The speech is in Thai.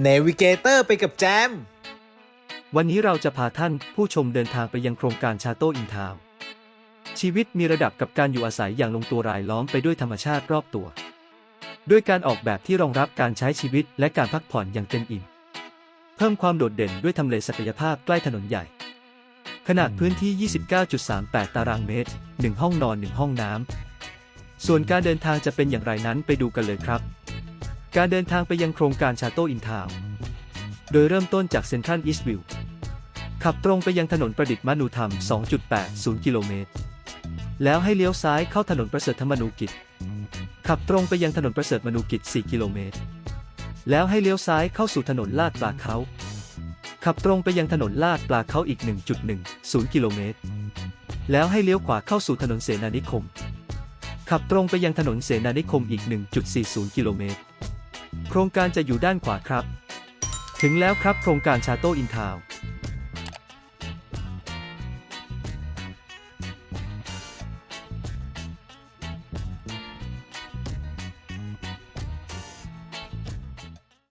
เนวิเกเตอร์ไปกับแจม วันนี้เราจะพาท่านผู้ชมเดินทางไปยังโครงการชาโตอินทาวชีวิตมีระดับกับการอยู่อาศัยอย่างลงตัวรายล้อมไปด้วยธรรมชาติรอบตัว ด้วยการออกแบบที่รองรับการใช้ชีวิตและการพักผ่อนอย่างเต็มอิ่ม เพิ่มความโดดเด่นด้วยทำเลศักยภาพใกล้ถนนใหญ่ ขนาดพื้นที่ 29.38 ตารางเมตร 1 ห้องนอน 1 ห้องน้ำ ส่วนการเดินทางจะเป็นอย่างไรนั้นไปดูกันเลยครับ การเดินทางไปยังโครงการชาโตอินทาวโดยเริ่มต้นจากเซ็นทรัลอีสต์วิวขับตรงไปยังถนนประดิษฐ์มนูธรรม 2.80 กิโลเมตร แล้วให้เลี้ยวซ้ายเข้าถนนประเสริฐธรรมนูกิจ ขับตรงไปยังถนนประเสริฐมนูกิจ 4 กิโลเมตร แล้วให้เลี้ยวซ้ายเข้าสู่ถนนลาดปลาเขา ขับตรงไปยังถนนลาดปลาเขาอีก 1.10 กิโลเมตร แล้วให้เลี้ยวขวาเข้าสู่ถนนเสนานิคม ขับตรงไปยังถนนเสนานิคมอีก 1.40 กิโลเมตร โครงการจะอยู่ด้านขวาครับ ถึงแล้วครับโครงการชาโตอินทาว